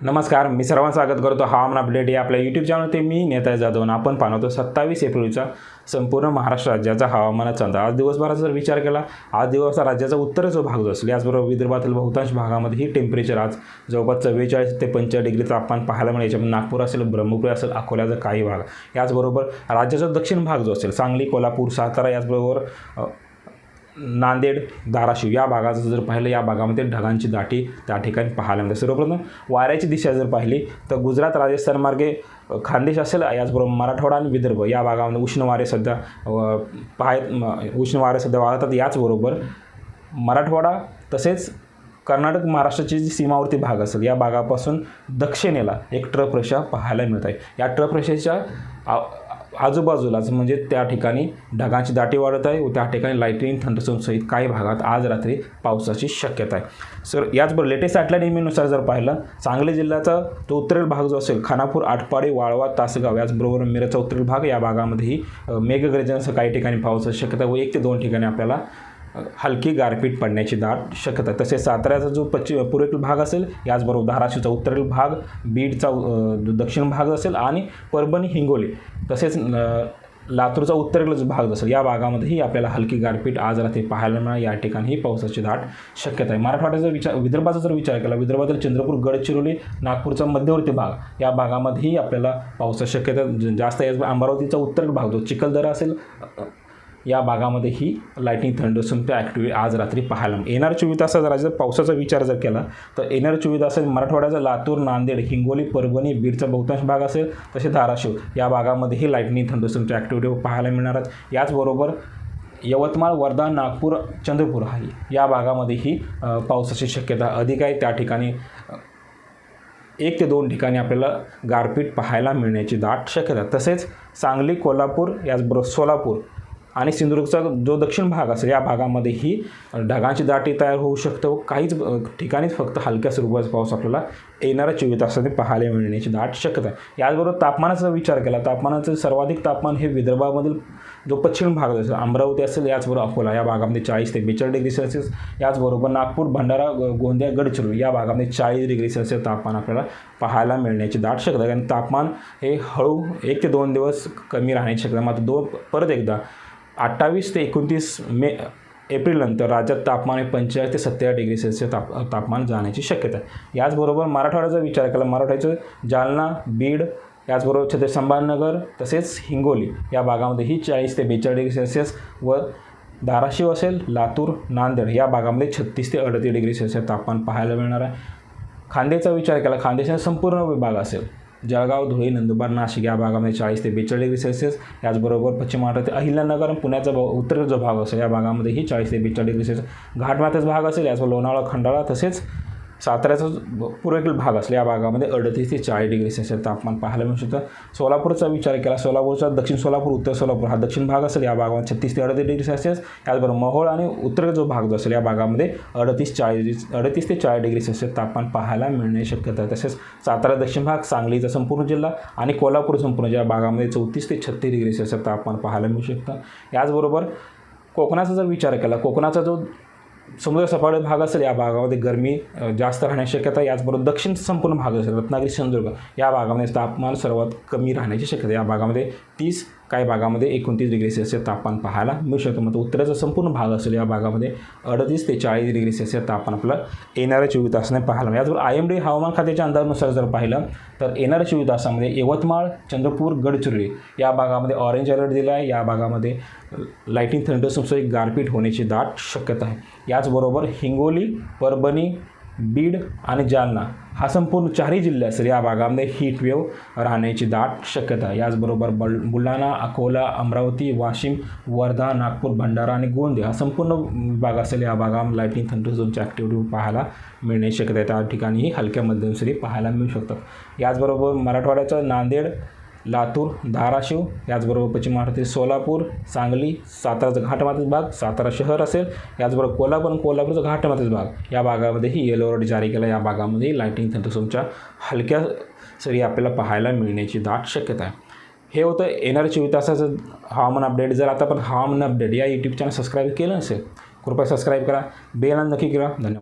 नमस्कार मी सर्वांचं स्वागत करतो. हवामान अपडेट या आपल्या यूट्यूब चॅनल ते मी नेता जाधव आपण पाहतो सत्तावीस एप्रिलचा संपूर्ण महाराष्ट्र राज्याचा हवामानाचा अंदाज आज दिवसभराचा जर विचार केला आज दिवस राज्याचा उत्तरेचा जो भाग जो असेल याचबरोबर विदर्भातील बहुतांश भागामध्ये ही टेम्परेचर आज जवळपास चव्वेचाळीस ते पंचेचाळीस डिग्री तापमान पाहायला मिळेल. याच्यामध्ये नागपूर असेल ब्रह्मपुरी असेल अकोल्याचा काही भाग. याचबरोबर राज्याचा दक्षिण भाग जो असेल सांगली कोल्हापूर सातारा याचबरोबर नांदेड धाराशिव या भागाचं जर पाहिलं या भागामध्ये ढगांची दाटी त्या ठिकाणी पाहायला मिळते. सर्वप्रथम वाऱ्याची दिशा जर पाहिली तर गुजरात राजस्थान मार्गे खानदेश असेल याचबरोबर मराठवाडा आणि विदर्भ. या भागामध्ये उष्ण वारे सध्या पाहाय उष्ण वारे सध्या वाहतात याचबरोबर मराठवाडा तसेच कर्नाटक महाराष्ट्राची जी सीमावर्ती भाग असेल या भागापासून दक्षिणेला एक ट्रप रेषा पाहायला मिळत आहे. या ट्रप रेषेच्या आजूबाजूलाच म्हणजे त्या ठिकाणी ढगांची दाटी वाढत आहे व त्या ठिकाणी लाईटनिंग थंडरस्टोम सहित काही भागात आज रात्री पावसाची शक्यता आहे. सर याचबरोबर लेटेस्ट सॅटलाईट इमेनुसार जर पाहिलं सांगली जिल्ह्याचा तो उत्तरेल भाग जो असेल खानापूर आटपाडी वाळवा तासगाव याचबरोबर मिरजचा उत्तरेल भाग या भागामध्येही मेघगर्जनसह काही ठिकाणी पावसाची शक्यता व एक ते दोन ठिकाणी आपल्याला हलकी गारपीट पडण्याची दाट शक्यता. आहे तसेच साताऱ्याचा जो पश्चिम पूर्वेकडील भाग असेल याचबरोबर धाराशिवचा उत्तरेकडील भाग बीडचा दक्षिण भाग असेल आणि परभणी हिंगोली तसेच लातूरचा उत्तरेकडील जो भाग असेल या भागामध्येही आपल्याला हलकी गारपीट आज रात्री पाहायला मिळणार. या ठिकाणी पावसाची दाट शक्यता आहे. मराठवाड्याचा विचार विदर्भाचा जर विचार केला विदर्भातील चंद्रपूर गडचिरोली नागपूरचा मध्यवर्ती भाग या भागामध्येही आपल्याला पावसाची शक्यता ज- जास्त आहे. अमरावतीचा उत्तर भाग जो चिखलदरा असेल या भागामध्ये ही लाईटिंग त्या ॲक्टिव्ह आज रात्री पाहायला येणार चोवीस तासात जर राज्यात पावसाचा विचार जर केला तर येणार चोवीस तासात मराठवाड्याचा लातूर नांदेड हिंगोली परभणी बीडचा बहुतांश भाग असेल तसे धाराशिव या भागामध्ये ही लाईटनिंग थंडरस्टोमची ॲक्टिव्हिटी पाहायला मिळणार आहेत. याचबरोबर यवतमाळ वर्धा नागपूर चंद्रपूर हा या भागामध्येही पावसाची शक्यता अधिक आहे. त्या ठिकाणी एक ते दोन ठिकाणी आपल्याला गारपीट पाहायला मिळण्याची दाट शक्यता. तसेच सांगली कोल्हापूर याचबरोबर सोलापूर आणि सिंधुदुर्गचा जो दक्षिण भाग असेल या भागामध्येही ढगांची दाटी तयार होऊ शकतं. व काहीच ठिकाणीच फक्त हलक्या स्वरूपाचा पाऊस आपल्याला येणाऱ्या चोवीस तासाने पाहायला मिळण्याची दाट शक्यता आहे. याचबरोबर तापमानाचा विचार केला तापमानाचं सर्वाधिक तापमान हे विदर्भामधील जो पश्चिम भाग असेल अमरावती असेल याचबरोबर अकोला या भागामध्ये चाळीस ते बेचाळीस डिग्री सेल्सिअस याचबरोबर नागपूर भंडारा गोंदिया गडचिरोली या भागामध्ये चाळीस डिग्री सेल्सिअस तापमान आपल्याला पाहायला मिळण्याची दाट शक्यता आहे. कारण तापमान हे हळू एक ते दोन दिवस कमी राहण्याची शक्यता मात्र दोन परत एकदा अठ्ठावीस ते एकोणतीस मे एप्रिलनंतर राज्यात तापमान हे पंचेचाळीस ते सत्तेचाळीस डिग्री सेल्सिअस ताप तापमान जाण्याची शक्यता आहे. याचबरोबर मराठवाड्याचा विचार केला मराठवाड्याचं जालना बीड याचबरोबर छत्रपती संभाजीनगर तसेच हिंगोली या भागामध्येही चाळीस ते बेचाळीस डिग्री सेल्सिअस व धाराशिव असेल लातूर नांदेड या भागामध्ये छत्तीस ते अडतीस डिग्री सेल्सिअस तापमान पाहायला मिळणार आहे. खांदेचा विचार केला खांदेचा संपूर्ण विभाग असेल जळगाव धुळे नंदुरबार नाशिक या भागामध्ये चाळीस ते बेचाळीस डिग्री सेल्सिअस. याचबरोबर पश्चिम महाराष्ट्रात अहिल्यानगर आणि पुण्याचा भाग उत्तर जो भाग असेल या भागामध्येही चाळीस ते बेचाळीस डिग्री सेल्सिअस. घाटमाथ्याचा भाग असेल याचबरोबर लोणावळा खंडाळा तसेच साताऱ्याचा जो पूर्वेकडील भाग असेल या भागामध्ये अडतीस ते चाळीस डिग्री सेल्सिअस तापमान पाहायला मिळू शकतं. सोलापूरचा विचार केला सोलापूरचा दक्षिण सोलापूर उत्तर सोलापूर हा दक्षिण भाग असेल. या भागामध्ये छत्तीस ते अडतीस डिग्री सेल्सिअस. याचबरोबर मोहोळ आणि उत्तर जो भाग जो असेल या भागामध्ये अडतीस चाळीस अडतीस ते चाळीस डिग्री सेल्सिअस तापमान पाहायला मिळण्याची शक्यता आहे. तसेच सातारा दक्षिण भाग सांगलीचा संपूर्ण जिल्हा आणि कोल्हापूर संपूर्ण या भागामध्ये चौतीस ते छत्तीस डिग्री सेल्सिअस तापमान पाहायला मिळू शकतं. याचबरोबर कोकणाचा जर विचार केला कोकणाचा जो समुद्र सपाट भाग असेल या भागामध्ये गरमी जास्त राहण्याची शक्यता याचबरोबर दक्षिण संपूर्ण भाग असेल रत्नागिरी सिंधुदुर्ग. या भागामध्ये तापमान सर्वात कमी राहण्याची शक्यता या भागामध्ये तीस काही भागामध्ये एकोणतीस डिग्री सेल्सिअस तापमान पाहायला मिळू शकतं. म्हणजे उत्तरेचा संपूर्ण भाग असेल या भागामध्ये अडतीस ते चाळीस डिग्री सेल्सिअस तापमान आपलं येणाऱ्या चोवीस तासाने पाहायला मिळेल. याचबरोबर आय एम डी हवामान खात्याच्या अंदाजानुसार जर पाहिलं तर येणाऱ्या चोवीस तासामध्ये यवतमाळ चंद्रपूर गडचिरोली या भागामध्ये ऑरेंज अलर्ट दिला आहे. या भागामध्ये लाईटिंग थंडरसुद्धा एक गारपीट होण्याची दाट शक्यता आहे. याचबरोबर हिंगोली परभणी बीड आणि जालना हा संपूर्ण चारही जिल्हे असेल या भागामध्ये हीट वेव्ह राहण्याची दाट शक्यता याचबरोबर बल बुलढाणा अकोला अमरावती वाशिम वर्धा नागपूर भंडारा आणि गोंदिया हा संपूर्ण भाग असेल या भागामध्ये लाईटिंग थंडरझोनची ॲक्टिव्हिटी पाहायला मिळण्याची शक्यता आहे. त्या ठिकाणीही हलक्या मध्यम सरी पाहायला मिळू शकतात. याचबरोबर मराठवाड्याचं नांदेड लातूर धाराशिव याचबरोबर पश्चिम महाराष्ट्रातील सोलापूर सांगली साताराचा घाटमातीचा भाग सातारा शहर असेल याचबरोबर कोल्हापूर आणि कोल्हापूरचा घाटमातीचा भाग. या भागामध्येही येलो अलर्ट जारी केला या भागामध्ये लाईटिंग थंडरस्टोमच्या हलक्या सरी आपल्याला पाहायला मिळण्याची दाट शक्यता आहे. हे होतं येणाऱ्या चोवीस तासाचं हवामान अपडेट जर आता पण हवामान अपडेट या यूट्यूब चॅनल सबस्क्राईब केलं नसेल कृपया सबस्क्राईब करा. बेल नक्की करा. धन्यवाद.